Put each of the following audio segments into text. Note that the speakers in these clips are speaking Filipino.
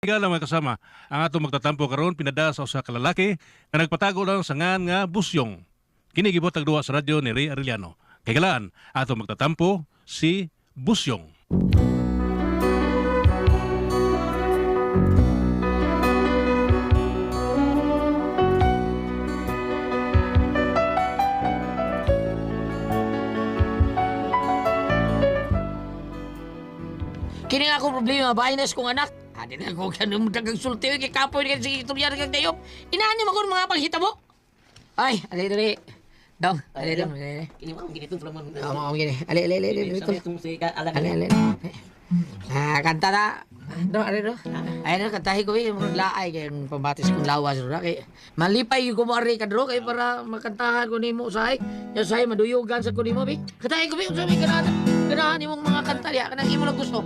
Lang mga kasama, ang atong magtatampo karon pinada sa usa ka lalaki nga nagpatago lang sa ngan nga busyong. Kini gibot ang sa radyo ni Ray Arellano. Kay galaan, atong magtatampo si Busyong. Kini nga akong problema, bahay na anak. Adi na ako ganun mo dagang sulti, kay kapoy ka si istorya kag dayop. Inaani mo ko mga panghita mo. Ay, ali dali. Dong, ali dong. Ali, Ini mah gini tuh teman. ali. Amo gini. Ali, ali, ali, ali. ali. Ali, ali. Ah, kanta na. Do, ali do. Ay na kantahi ko eh, laay kay pambatis kong lawas ro kay malipay ko mo ari kadro kay para makantahan ko nimo usahay. Ya usahay maduyugan sa ko nimo bi. Kantahi ko bi usahay kana kana nimong mga kanta diya kanang imo lang gusto.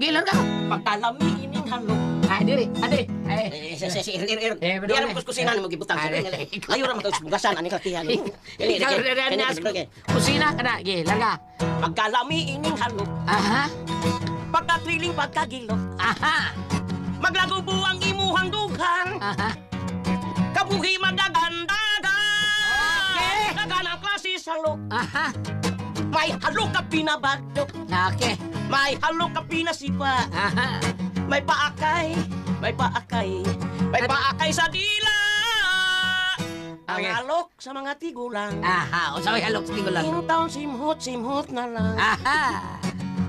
Gilan ka. Pagkalami ining halo. Ay, diri. Ade. Ay. Eh, si si si ir ir. Eh, betul, Biar eh. kus-kusinan mo gibutang sa Ay, kanya. ay. Ayo ra matay bugasan ani katihan. Ini Ikaw ini ini ini. Kusina ka na. Ge, larga. Pagkalami ining halo. Aha. Pagkatwiling pagkagilo. Aha. Maglago buwang imuhang dughan. Aha. Kabuhi magagandaga. Okay. Kaganang klase sa loob. Aha. May halo ka pinabagdo. Okay. May halo ka pinasipa. Aha. May paakay, may paakay, may paakay sa dila. Ang Okay. alok sa mga tigulang. Aha. O sa may halok ko lang. Yung taon simhot, simhot na lang. Aha.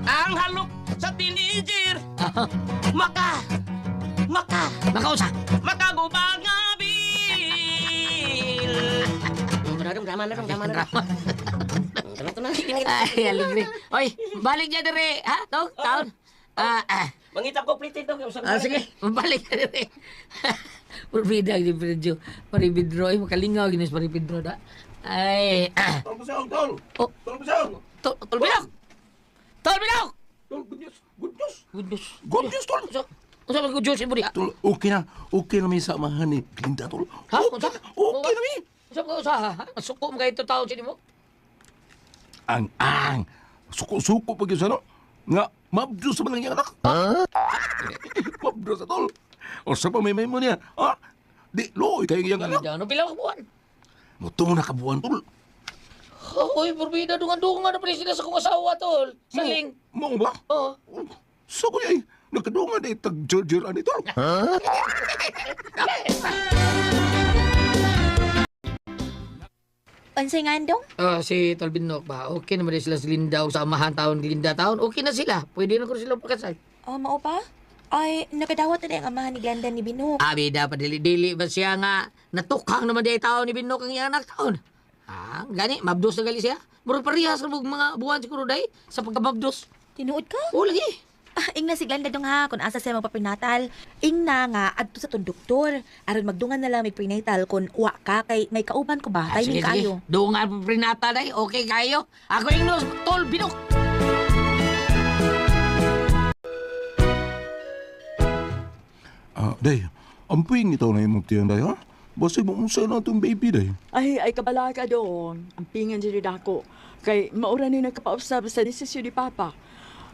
Ang halok sa teenager. Maka, maka, Makausa. makagubang nga bil. Maraming drama na, drama na. Drama to na, kinigit. Ay, aligre. Oy, balik niya dire. Ha? Tong, taon. Ah, ah. Mangitap ko plitin to. Ah, sige. Balik ka dire. Purbida ni Pedro. Paribidro. Ay, makalingaw. Ginis paribidro da. Ay. Ah. Tol Busog, tol! Oh, Tol Busog! tol, tol bilog. Tol bilog. Tol, good news! Good news! Good news. Good news, tol! Usa ba good news mo di? Tol, okay na. Okay na may samahan ni Glinda, tol. Ha? Okay na. May. Usa ko usa ha? Masuko mo taon sini mo? Ang, ang. Suko-suko pag yun sa ano. Nga, mabdus sa mga anak. Ha? mabdus sa tol. O sa pamimay mo niya. Ha? Di, loy kayo yung anak. Ano pila ka buwan? Muto na kabuan, tol. Hoy, purbida dungan-dungan na pala sila sa kong asawa tol. Saling. Mo ba? Oh. Sa ko yay. Nakadungan na itag-jer-jeran ito. Unsay nga andong? Ah, si Tol Binok ba? Okay naman din sila sa Linda o sa amahan taon Linda taon. Okay na sila. Pwede na ko sila pakasal. Oh, mao pa? Ay, nakadawat na ang amahan ni Glenda ni Binok. Abi dapat dili-dili ba siya nga natukhang naman di taon ni Binok ang iyang anak taon. Ah, gani, mabdos na gali siya. Murag parehas na mga buwan siguro day sa pagkamabdos. Tinuod ka? O lagi. Ah, ingna si Glenda dong ha, kung asa siya magpapinatal. Ingna nga, adto sa tong doktor. Aron magdungan na lang may prenatal kung wa ka kay may kauban ko ba? Ah, Timing kayo. Dungan po prinata day. Okay kayo. Ako yung nos, Tol Binok. Ah, day. Ampuing ito na yung tiyan, day, ha? Basta mo unsa na itong baby, day. Ay, ay kabala ka doon. Ang pingan dyan ako. Kay maura ni nagkapausap sa desisyon ni Papa.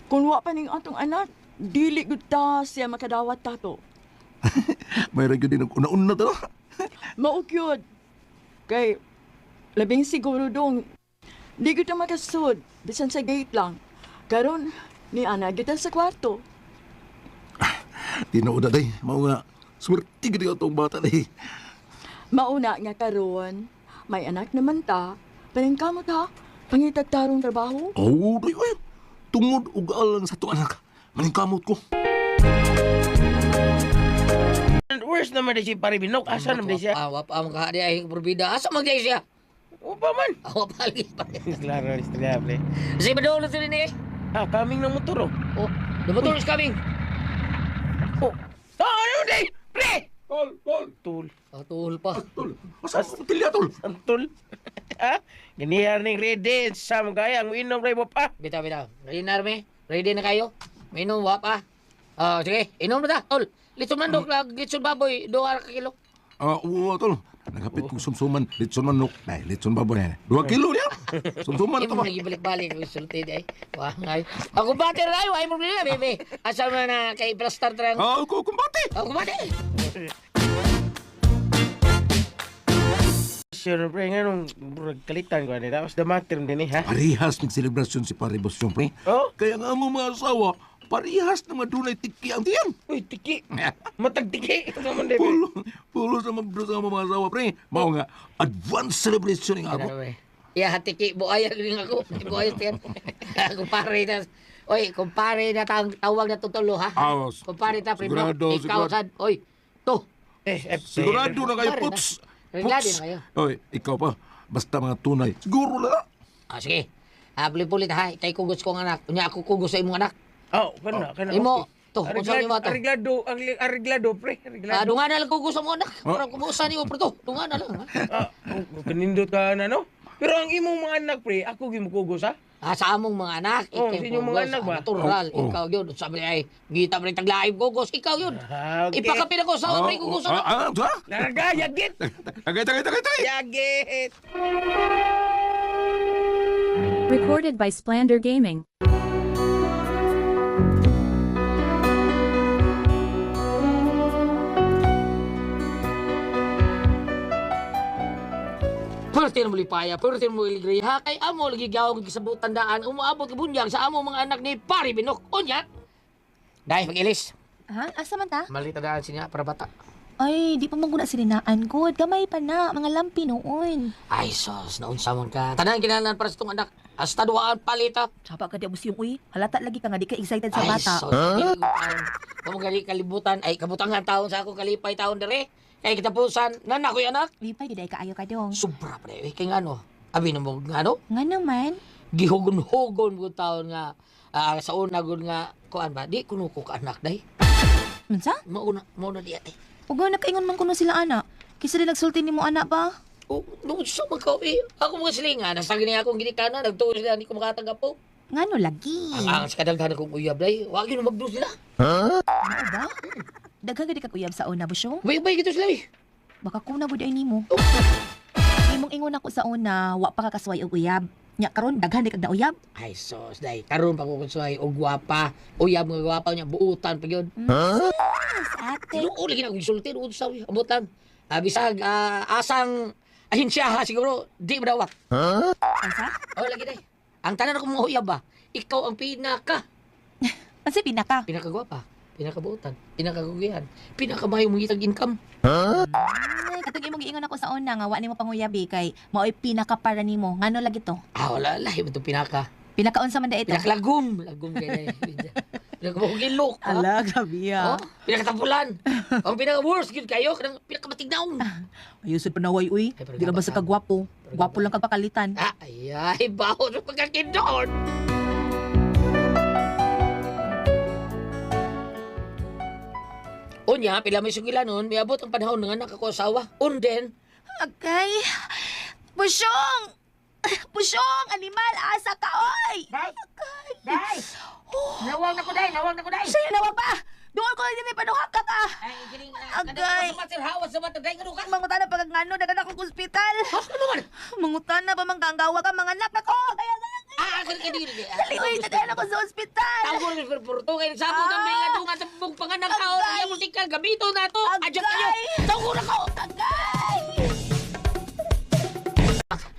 Kung wa pa ning atong anak, dili gud ta siya makadawat tato. Mayroon yun din una-una to. Maukyod. Kay labing siguro dong di gud ta makasud bisan sa gate lang. Karon ni ana kita sa kwarto. Tinuod na, day. Mao nga. Swerte gid itong bata, day. Mauna nga karon, may anak naman ta. Paningkamot ha, pangitagtarong trabaho. Oh, day. Tungod ug alang sa itong anak. Maningkamot ko. Where's naman di si Paribinok? Asa naman di siya? Ah, wapa ang kahadi ay purbida. Asa magday siya? Upa man. Ah, wapa lagi pa. Klaro, istorya, pre. Si Badolo sila ni. Ah, kaming ng motor, oh. Oh, the motor is coming. Oh, oh ano di? Pre! Tol, tol, Tul. Ah, tuhol pa. tol. Asa ang tilya, tol? Antul. ha? Ganyan ning ready sa mga. Ang inom mo pa. Bitaw, bitaw. Ready na arme? Ready na kayo? May inom, wapa. Ah, sige. Inom na ta. Tol. Litson man dok lag litson baboy. Doha ka kilo. Ah, oo, tol. Nagapit kong sumsuman, litson manok. Ay, litson baboy na. Dua kilo niya. Sumsuman ito Imo ba? lagi balik-balik ang sulti ay. Wah, ngay. Ako bate rayo ay mo nila, bebe. Asa man na kay Plastar Trang. Ah, ko kumbati. Ako bate. Sure, pre, nga nung murag kalitan ko ni tapos damatir din eh, ha? Parihas ng selebrasyon si Paribos yung pre. Oh? Kaya nga mo mga asawa, parihas na madunay tiki ang tiyan. Uy, tiki. Matag tiki. Ito naman, Debe. Pulo, pulo sa mga sa mga asawa, pre. Mao nga, advance celebration ng ako. Ya, hatiki buaya rin ako. Buaya tiyan. Kumpare na. Oy, kumpare na tang tawag na tutulo ha. Awas. Kumpare ta primo. Sigurado, Ikaw sigurado. sad. Oy, to. Eh, eh, Sigurado na kayo, Pare. Puts. Puts. Oy, ikaw pa. Basta mga tunay. Siguro na. Ah, sige. Ah, pulit ha. Kay kugos kong anak. Unya ako kugos sa imong anak. Oh, kana, kana. Imo, to, kung saan Ariglado, imo to? ariglado, ang- ariglado, pre. Ah, Ariglado. dunga na lang kugos sa mga anak. Para kumusta ni mo to. Dunga na lang. ha? Ah, oh, kanindot ka na, no? Pero ang imong mga anak, pre, ako gimukugos, ha? Ah, sa among mga anak. Oh, Ikaw sa inyong mga anak ba? ah, Natural. Oh, oh. Ikaw yun. Sabi niya ay, gita pa rin taglaib kugos. Ikaw yun. Ah, okay. Ipakapin ako sa among kugos ah, anak. ah, ah, Larga, yagit! Tagay, tagay, tagay, tagay. Yagit! Recorded by Splander Gaming. Pwerte na mo lipaya, pwerte na mo iligriha, kay amo lagi gawag sa tandaan, umuabot ka bunyag sa amo mga anak ni Pari Binok. Unya! Dahil mag-ilis, Ha? Asa man ta? malita daan siya para bata. Ay, di pa maguna sininaan good. Gamay pa na, mga lampi noon. Ay, sos, naunsa man ka. Tanang kinalan para sa itong anak. Hasta duwaan palita. Sapa ka di abos yung uy. Halata lagi ka nga di ka excited sa Ay, bata. sos, huh? Kamo gali kalibutan, ay kabutangan taon sa ako kalipay taon dere. Kay kitapusan, nan ako anak. Lipay, di ka ayo ka dong. Sobra pa rin. Kay nga ano, abi na mo nga ano, Nga naman. gihugon-hugon ko taon nga ah, sa una gud nga kuan ba di kuno ko ka anak day Mansa? mauna mauna di ate Ug nga nakaingon man kuno sila ana. Kisa di nagsulti nimo ana ba? o no sa magkaw eh ako mga silinga nasa gini akong ginikana nagtuo sila hindi ko makatanggap po Ngano lagi? ang ang sa kadaghan kong uyab day wag yun magdo sila Ano ba? Daghan gadi ka kuyab sa una, busyo? bay-bay gito sila eh Baka kuna bud ay nimo. Imong ingon ako sa una, wa pa ka kasway og uyab. Nya karon daghan di kag na uyab. ay sos day karon pa ko kunsuay og gwapa uyab mga gwapa niya buutan pa yun Yes, ate. Tinuo lagi na akong isulti doon sa abutan ah, bisag ah, asang ahinsya ha siguro di madawat Ansa? Oh, lagi day. Ang tanan ako mga uyab ba? Ikaw ang pinaka. Ansa pinaka? Pinakagwapa. Pinakabuutan. Pinakagugihan. Pinakamayong mong itag income. Ay, katong imong giingon ako sa una nga wa nimo panguyabi kay mao'y pinaka para nimo. Ngano lagi to? Ah, wala. Lahi mo itong pinaka. Pinakaunsa man da ito? Pinakalagum. Lagum kaya na. Pinakamahugilok. Ala, grabe Oh, ah. pinakatampulan. ang pinaka-worst yun kayo. Kanang pinakamatignaon. Ayusin pa naway, uy. Di ka basta dapat, kagwapo. Gwapo lang kagpakalitan. Ah, ay, ay, baho sa pagkakindon. Unya, pila may sugila nun, may abot ang panahon ng anak ako asawa. Unden, Agay. Pusyong! Pusyong! Animal! Asa ka, oy! Day! Day! Nawag na ko, Day! Nawag na ko, Day! Sa'yo naman pa! Doon ko din panuhak ka ka! Ay, giling na. Agay. Kadang ko hawas sa mata, Day. Ganun ka. Mangutan na pagkagano, dagan akong ospital. Ha? Ano man? Mangutan na pa mangganggawa ka mga anak na ko! Kaya kaya Ah, kaya kaya kaya kaya. Uy! Dadayan ako sa ospital! Tawag ko ng purto kayo. Sabo ng mga dunga sa bubong panganak ka. Kaya multikal. Gamito na to. Adyan kayo. Tawag ko na ko. Agay!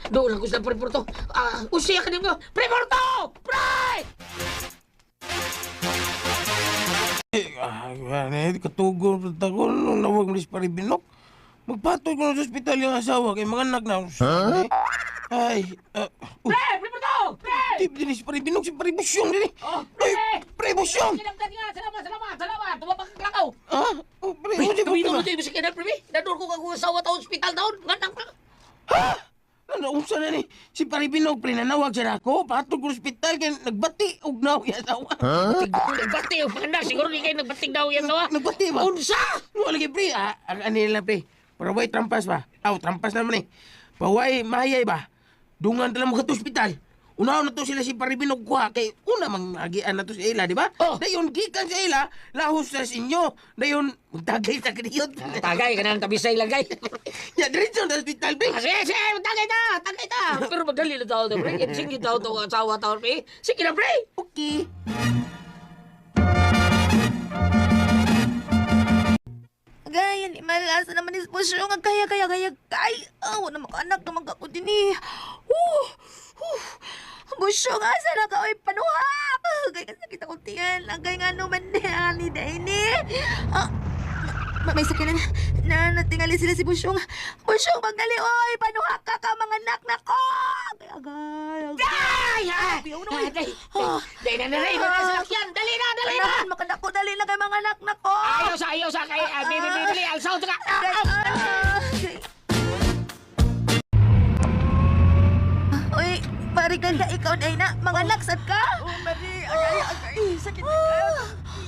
Doon ako sa prepurto. Ah, usiya ka nimo. Prepurto! Pre! Ah, ganit, katugon sa tagon nung nawag mo si Paribinok. Magpatoy ko na sa ospital yung asawa kay mga anak na. Huh? Ay, ah, uh, Pre! Prepurto! Pre! di din si Paribinok, si Paribusyong din eh. Oh, Ay, pre! Paribusyong! Kinamdan nga. Salamat, salamat, salamat. Tumapag ka lakaw. Ah, oh, pre, Pre, mo ba? tayo sa kinal, pre. Nador ko kang asawa taon hospital taon. Ngandang pa. Ano, unsa na ni? Si Paribinok, pre, nanawag siya na ako. Patog ko sa ospital kaya nagbati og naw yung asawa. Nagbati ang panganak. Siguro di kayo nagbating daw yan, tawa. Nagbati ba? Unsa? Ano lagi, pre? Ah, ang ano nila, pre? Paraway trampas ba? Aw, trampas naman eh. Paway, mahayay ba? Dungan tala mo ka ospital. Unaw na to sila si Paribinog kuha kay una mang agian na to sa ila, di ba? Oh. Dayon gikan sa ila, lahos sa inyo. Dayon magtagay sa kaniyot. Tagay ka na ng tabisay lagay. ya diretso na hospital, pre. Ah, sige, sige, tagay ta, tagay ta. Pero madali na to, pre. Sige tao to, asawa tao, pre. Sige na, pre. Okay. Gaya ni malasa naman ni Pusyo nga kaya kaya kaya kaya. Awa na makaanak naman ka ko din eh. Uh, uh. Pusyo nga sana ka oy panuha. Gaya ka sakit akong tiyan. Agay nga naman ni Daini. Ah, ma- may sakit na na natingali sila si Pusyong. Pusyong magdali oy panuha ka ka mga anak na ko. Agay agay. Ay, ay, Ayaw na, ay, oy. ay, Ah. Dahil na na rin, mga salakyan. Dali na, dali na. Makadako dali na kay mga anak na ko. Ayaw sa, ayaw sa, kay, ah, baby, baby, dali, alsaw ka. Ah, Agay, ah. agay. Uy, parigan ka ikaw na ina. Mga laksad ka. Oh, Marie, agay, agay. Sakit na ka.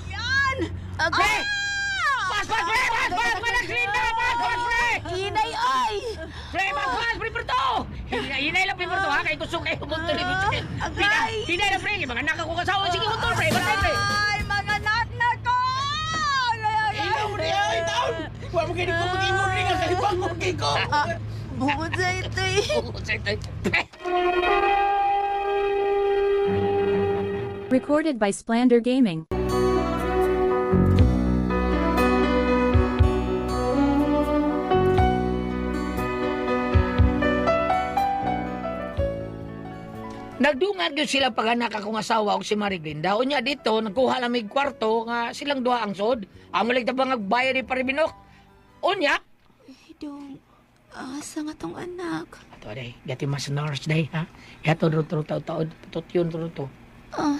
Yan! Agay. Pas, pas, pas, pas, Linda, pas, pas, pre. Inay, ay. Pre, pas, pas, pre, pre, to. Hinay, hinay lang, pre, pre, to, ha, kay gusto kayo, gusto rin, gusto rin. Agay. Hinay lang, pre, mga anak ako kasawa. Sige, gusto, pre, bantay, pre. Ay, mga anak na ko! Agay, agay. Ikaw mo niya, ay taon. Wa mo kini ko mag-ingon rin ang kalibangon kay ko. Ah, bukod sa ito eh. Pre, Recorded by Splander Gaming. Nagdungag yun sila pag anak akong asawa og si Mariglinda. Unya dito, nagkuha lang may kwarto nga silang duha ang sod. Amo lang tabang nagbayad ni Paribinok. Unya, Idong, asa nga tong anak? Ito day, gati mas nurse day ha. Yato ro tro tao tao tot yun ro to. Uh,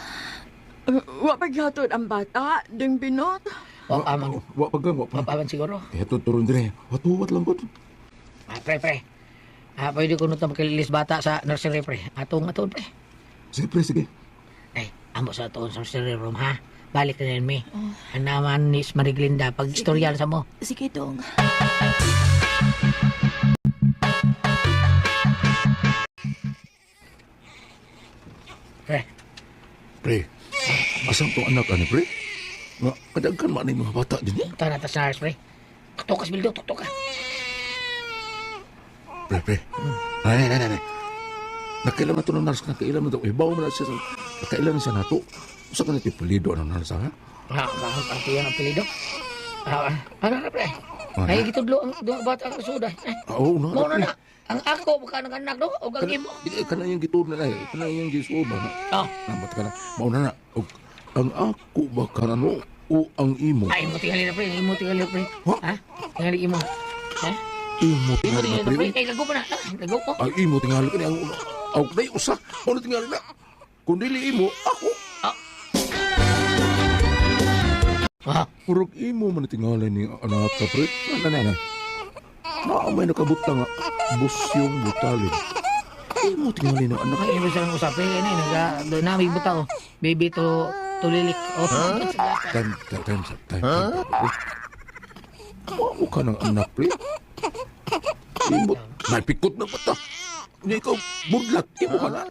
wa paghatod ang bata, ding binot. Wa pa man, Wa paggang, wa wa pa. pa man siguro. Eto turun dire. Watuwat lang ko. Ah, pre pre. Ah, pwede ko nito makililis bata sa nursery pre. Atong atong pre. Sige, pre, sige. Ay, amo sa atoon sa nursery room ha. Balik na rin mi. Ang naman ni Mariglinda pag istorya sa mo. Sige, Dong. Pre, Pre, asam tong anak ani, pre? Nga, kadagkan man yung mga bata din. eh. punta na ta sa nurse pre. Tutok ka sa bildo, tutok ka. Pre, pre. Ay, ay, ay, ay. Nakailan na ito ng nars, nakailan na ito. Ibaw mo na siya. sa- Nakailan na siya na ito. Sa kanito yung pulido ng nars, ha? Ah, bakit ang tiyan ang pilido? Ah, ano na pre? Ano? Ay, gitudlo ang duha bata ang suda. Eh, Ah, Oo, na. Mo na pre. na. Ang ako, baka ng anak do, o ang Kana, imo. di, kana yung gitod na eh. Kana yung gisuba na. Ah, Namat ka na. Mauna na. Og, ang ako ba ka na no? O ang imo? ay mo tingali na pre, imo tingali na pre. Ha? Ha? Tingali imo. Ha? Imo Imo tingali na pre. kay lago pa na. Ah, ko. Ang imo tingali ka. Ang ulo. Ako na usa. Ano tingali na? Kung dili imo, ako. Ah, Murag imo man tingali ni anak ka pre. Ano na na? Naamay nakabutang nga. Busyong butalin. Imo tingali na anak. ay imo sa usapin ni naga do nami butaw. Baby to tulilik. Oh. Time, time, time, time. time. Mo ka ng anak, pre. Imo, may pikot na bata. Hindi ikaw, budlat. Imo ka na.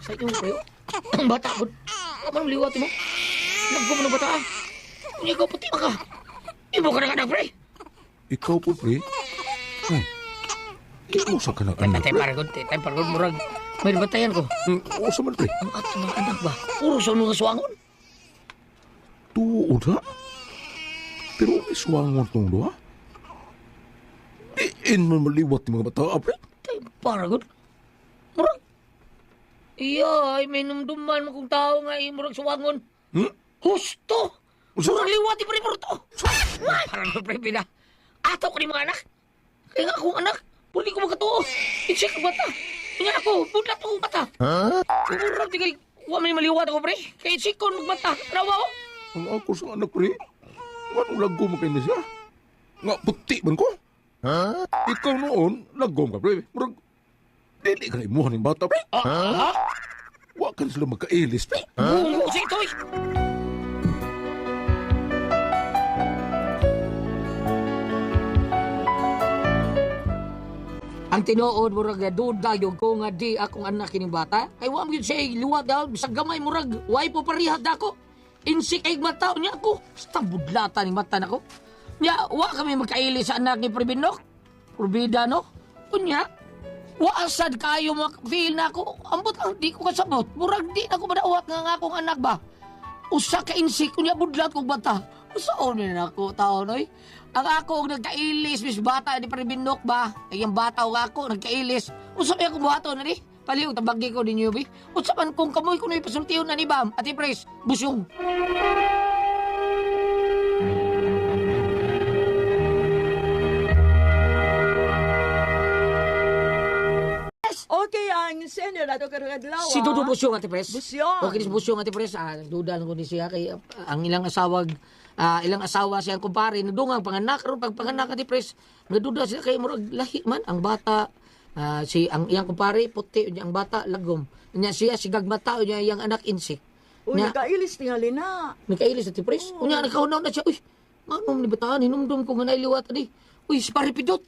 Sa iyo. Ang bata gud. Ano liwat mo? Nagko mo na bata. ah. Hindi ko puti ka. Imo ka na anak pre. Ikaw po, pre. Ay, imo sa ka ng anak, Tay pre. para gud, tay para gud murag. May batayan ko. Hmm, O sa man, pre. Ang ato ng anak ba? Puro sa mga suwangon. Tuod, ha? Pero may suwangon tong doha. Diin man maliwat yung mga bata, ah, pre. Tay para gud. Murag. Iya, ay may numduman mo kung tao nga ay murag suwangon. Hmm? Husto! Murag liwati pa rin mo to. Parang gud pre pina. Ato ko ni mga anak. Kaya nga akong anak, puli ko magkatuo. I-check ang bata. Kaya ako, budlat akong bata. Ha? Murag tigay, wa may maliwat ako pre. Kaya i-check ko magbata. Rawa ko. Ang ako sa anak, pre. Anong lago mo kayo na siya? Nga, puti man ko. Ha? Ikaw noon, lagom ka, pre. Murag, dili ka na imuhan ng bata, pre. Ah, ha? Wa ka na sila magkailis, pre. Bungo si Toy. ang tinuod murag duda yung ko nga di akong anak kining bata. Kay wa mo siya liwat daw bisag gamay murag way po parihad dako. Insik ay mata niya ako. Basta budlata ni mata nako. Nya wa kami magkaili sa anak ni Pribinok. Probida no. Unya wa asad kayo feel na ako. Ambot lang di ko kasabot. Murag di na ko madawat nga nga akong anak ba. Usa ka insik kunya budlat kong bata. Usaon na ako tao noy. Ang ako og nagkailis bis bata di Pribinok ba. Ay ang bata og ako nagkailis. Usa pa ako buhaton na ni. Paliw tabagi ko ninyo bi. Usa man kung kamoy kuno ipasultiyon na ni Bam. Ati Pres, busyong. Okay, ang senior nato karong adlaw. Si Dudu Busyong, Ate Pres. Busyong. Okay, si Busyong, Ate Pres. Ah, duda ko ni siya kay ah, ang ilang asawag ah, ilang asawa siyang kumpare nagdungang panganak ron pag panganak Ate Pres. Nagduda sila kay murag lahi man ang bata ah, si ang iyang kumpare puti unya ang bata lagom. Unya siya si gagmata unya iyang anak insik. Uy, Nya nakailis tingali na. Nagkailis Ate Pres. Unya nagkaunaw na siya. Uy, manom ni bataan hinumdum ko nga nailiwat ani. Uy, si paripidot.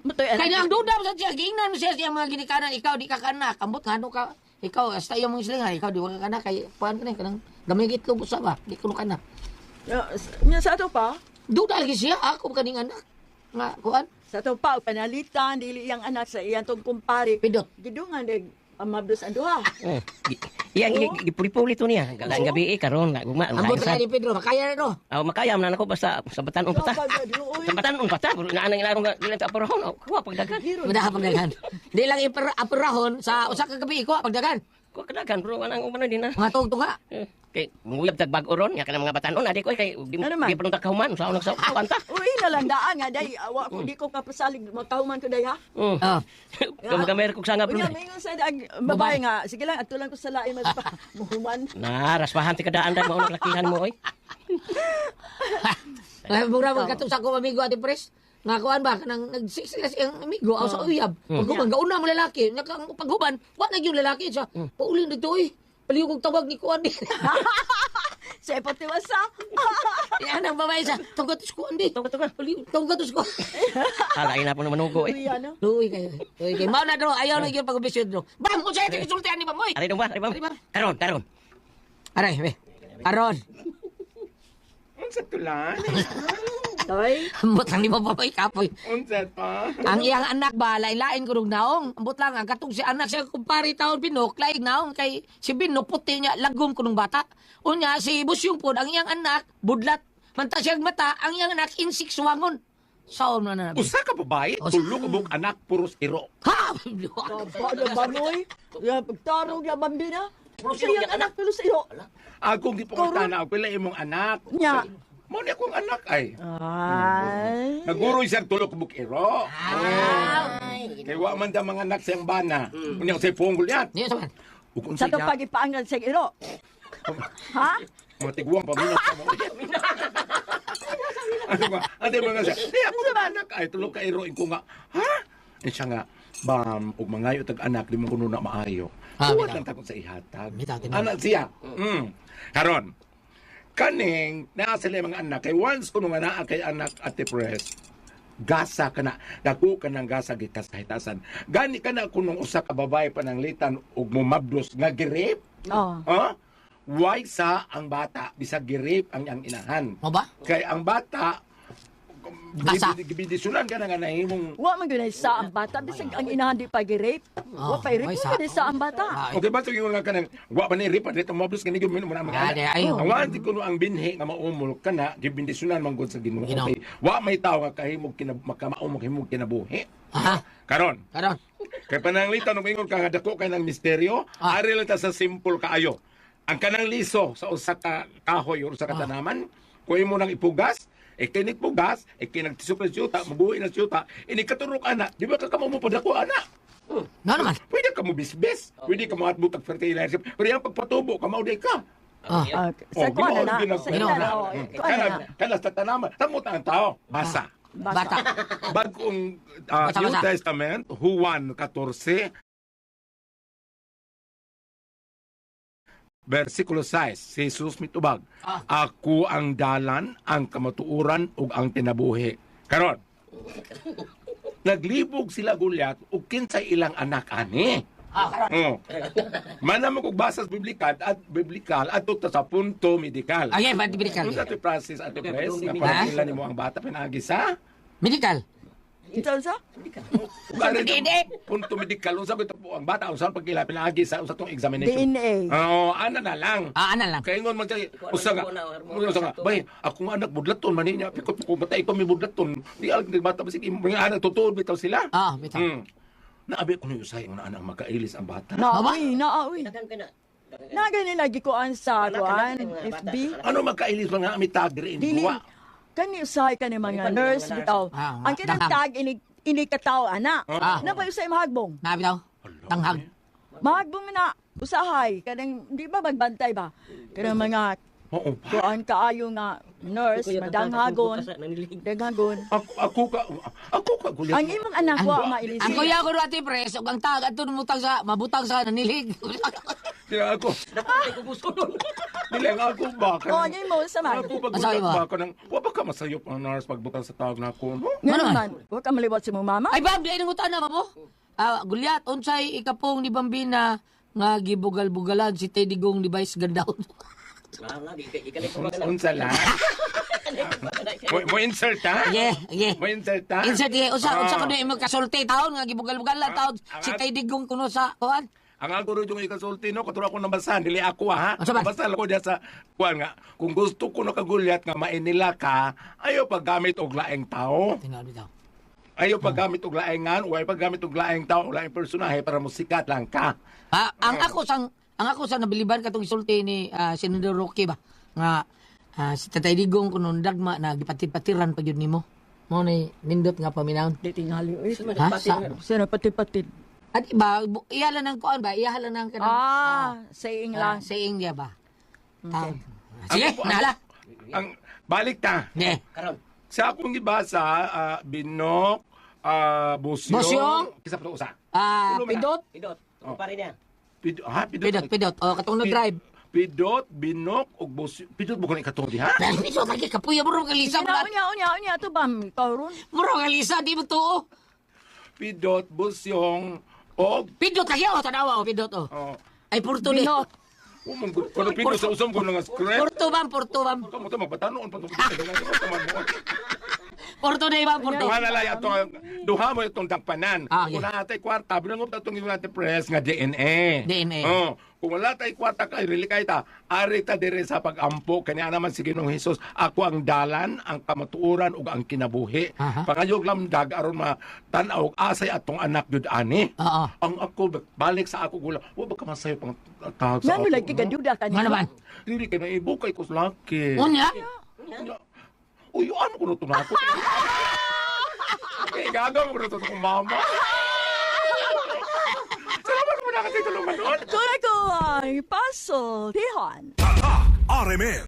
Matoy Kaya anak. ang duda sa siya, giingnan mo siya siya mga ginikanan, ikaw di ka kanak, ambot nga ano ka, ikaw, hasta yung mga silingan, ikaw di ka kanak, kay puan ka na, kanang gamay gitlog sa ba, di ko kanak. Nya sa ato pa. Duda lagi siya, ako kaning anak. Nga, kuan, Sa ato pa panalitan dili iyang anak sa iyang tong kumpare. pidot. Gidungan dig amabdos ang duha. Eh, gi- Iyang gi- gipuli-puli to niya. Galang gabi eh, karon nga gugma. Ambot ka ni Pedro, makaya na no. Aw makaya man ako basta sa batanon pata. Sa batanon pata, puro na anang ilarong dili ta parahon. Aw, Kuha pagdagan. Madaha pagdagan. Di lang ipar apurahon sa usa ka gabi ko pagdagan. Kuha kadagan bro anang umano din na. Mga tugtunga. Eh, Kay nguyab tag bag oron nga kanang mga batanon adi ko kay di Ano man? di kahuman sa unang sa kanta. Uy, nalandaan nga day. Awa ko di ko kapasalig makahuman ko day ha. Mm. Oh. Kamamer kog sanga bro. Unya mingon sa dag babae nga. Sige lang atulan ko sa lain mas pa muhuman. Na raspahan ti kadaan dai mo lakihan mo oy. Ay, mura mo kato sa ko amigo ati Pres. Nga kuan ba kanang nagsiksilas ang amigo aw sa uyab. Paghuban gauna mo lalaki, nakang paghuban, wa na yung lalaki siya. Pauli dito eh. Paliw kong tawag ni kuan di. Sa ipatiwasa. Yan ang babae siya. Tunggatos ko andi. Tuga tuga. Paliw, tunggatos ko. Ala ina po naman ugo eh. ano? Luwi kayo. Luwi kayo. Mao na dro, ayaw na yung pag-ubisyon dro. Bam, kung sa'yo, tikisultihan ni Bamoy. Ari dong ba? Ari ba? Karon, karon. Aray, be. Aron. Unsa tulan? Toy. Ambot lang ni Bamoy kapoy. Unsa pa? Ang iyang anak ba, lain-lain ko naong. Ambot lang, ang katong si anak siya kumpari taon Binok, laing naong kay si Binok puti niya, lagom ko nung bata. Unya, si Busyong po, ang iyang anak, budlat. Manta siyang mata, ang iyang anak, insik suwangon. Saon na na. Usa ka babae, tulo ka buong anak, puros iro. Ha! Bado banoy. Ya pagtarong ya bambina. Siya yung anak pero sa iyo. Akong gipangutana, ako pila imong anak. Nya. Mo ni akong anak ay. Ay. Naguro siyang tulo ka buong iro. Kaya wa man da mga anak siyang bana. Unya sa punggol yan. Niyo saman. Ukon Sa to siya, pagipaangan sa iyo. Ha? paminat sa mga Ano ba? Ate mga siya, eh ako na anak ay tulo ka iro. Ko nga, ha? Eh siya nga, bam, ug mangayo tag anak, di mo kuno na maayo. Ah, Tuwa bitaw. lang takot sa ihatag. Anak siya. Mm. Karon, kaning naa sila mga anak. Kay once kuno nga naa kay anak ate pres gasa ka na. Dako ka ng gasa gikas kahitasan gani ka na kunong usa ka babae pananglitan ug mumabdos nga girip? Oh. ha? Why sa ang bata? Bisag girip ang ang inahan. Mo ba? kay ang bata Gasa. gibidisunan ka na nga nahimong Wa man gyud sa ang bata bisag ang inahan di pa gi-rape. Wa pa i-rape gyud sa ang bata. Ah, Okay ba yung nga kanang wa pa ni ripa dito mablos kanigi mo mo na mga. Ang wa di kuno ang binhi nga maumol kana gibindisunan man gud sa Ginoo. Okay. Wa may tawo nga kahimog kinab makamaumog himog kinabuhi. Aha. Karon, Karon. kay pananglitan og ingon ka nga dako kay ng misteryo, Ah. ari lang ta sa simple kaayo. Ang kanang liso sa usa ka kahoy o usa ka Ah. tanaman, kuy mo nang ipugas, e kinik pugas, e kinagtisok ng siyuta, mabuhi ng siyuta, ini katurok ana, di ba ka kamo mo padako ana? No naman. Pwede ka mo bisbis, pwede ka mo atbutag fertilizer, pero yung pagpatubo, kamauday ka. Ah. Ah, sa Oh, ginawa, na. ginawa. Sa Ginawa kuan na. na. oh, Hmm. kuan na. Kana, kana sa tanaman, tamot ang tao, basa. Bata. Bagong ah, Basa, New. Testament, Juan 14, versikulo 6, si Jesus mitubag, Ah. Ako ang dalan, ang kamatuuran, ug ang tinabuhi. Karon, naglibog sila gulyat ug kinsay ilang anak ani. Oh. Mana mo kog basa sa biblikal at biblikal adto ta sa punto medikal. Ay, ba medical? Kung sa ito process at ito press, nga Ha? pagkila ni mo ang bata pinagi sa Medical. Ito sa? Ug ari punto medikal unsa ko ito po ang bata unsa pagkila pinagi sa unsa tong examination. DNA. Oo, ana na lang. Ah, ana lang. Kaya ngon man tayo, usa nga, usa nga, bay, ako nga anak budlaton man niya, pikot ko batay ko mi budlaton. Di alag ni bata basig mga anak tutuod bitaw sila. Ah, bitaw. Hmm. Naabi ko ni usay nga anak makailis ang bata. Naawi, naawi. Dagan ka na. Na gani lagi ko an sa kuan, FB. Ano magkailis mga amitag diri Dili. Kani usahay ka ni mga nurse bitaw. Ah, Ang kinatag ini ini kataw ana. Ah. Na ba usay mahagbong? Na bitaw. Tanghag. Mahagbong na usahay kanang di ba magbantay ba? Kanang mga Oo. kuan kaayo nga nurse madanghagon, daghagon. Ako, ako ka, ako ka gulit. Ang imong anak wa Ang mailisi. kuya ko dati pres, ug ang tag ato numutang sa mabutang sa nanilig. Kaya ako, Napatay ko gusto nun. dili nga ako ba? Oh, ano mo sa man? Ako pag Asabi mo? ba ko nang, wa ba ka masayop ang nurse pagbutang sa tawag na ako, no? Nga Ano man? naman, wa ka maliwat si mong mama? Ay bab, di nang utana mo. Ah, gulyat unsay ikapong ni Bambina nga gibugal-bugalan si Teddy Gong ni Vice Gandao. Ko. Unsa lang? Mo insert ha? Yeah, yeah. Mo insert ha? Insert ye usa Ah. unsa kuno imong kasulti taon nga gibugal-bugalan taon si Teddy Gong kuno sa kuan. Ang ako rin yung ikasulti, no? Katulad ko nabasahan, dili ako ha. Asa ba? Basta ko diya sa, kuwan nga, kung gusto ko nakagulyat nga mainila ka, ayaw paggamit og laeng tao. Tingnan bitaw. Ayaw paggamit og laengan, o ayaw paggamit og laeng tao, o laeng personahe para musikat lang ka. Ah, ang ako sang ang ako sang nabiliban katong isulti ni ah, Senador Roque ba nga ah, si Tatay Digong kuno dagma na gipatid-patiran pa gyud nimo. Mo ni nindot nga paminahon. Di tingali. Uy, Ha? Sa, at iba, bu- iyalan ng kuan ba? Iyalan ng kanang Ah, saying ah, lang. saying niya ba? Okay. sige, Ako po, nala. Ang, balik ta. Ne. Karon. Sa akong gibasa, ah, binok, ah, busyong, Busyong? kisa pa usa. Ah, pidot, Pidot. Ang pare niya. Pidot, ha? Pidot. pidot, pidot. O katong Pi- drive. Pidot, binok, ug busyong. Pidot mo ko na ikatong diha? Dahil piso kay kapuya mo ro kalisa Unya, unya, unya, unya, ito ba? Karon? Mo ro kalisa di mo tuo. Pidot, busyong, og, Pidot lagi o tanawa o pidot o. oh, Ay purto ni. Umong, kung pidot sa usam ko nga script, Purto bam, purto bam. Kamu to magpatanoon pa to. Kamu mo. Purto na iba, purto. Duha na lang ato duha mo itong dakpanan. Ah, Kung okay. wala kwarta, binangon ta itong yung press nga DNA. DNA. Oh, kung wala tay kwarta kay rili kay ta, ari ta dire sa pagampo kanya naman si Ginoong Hesus, ako ang dalan, ang kamatuoran ug ang kinabuhi. Aha. Pangayog lamdag aron ma tan-aw og asay atong anak jud ani. Oo. Ang ako balik sa ako gula, wa ba ka masayo pang tawag Nga sa ako. lagi ka duda ka Ano man? Dili kay na ibo kay kus laki. Unya? Uy, ano ko na ito na ako? Eh, gagawin ko na ito kong mama. Salamat mo na kasi tulungan doon. Kura ko ay paso, tihan. RMN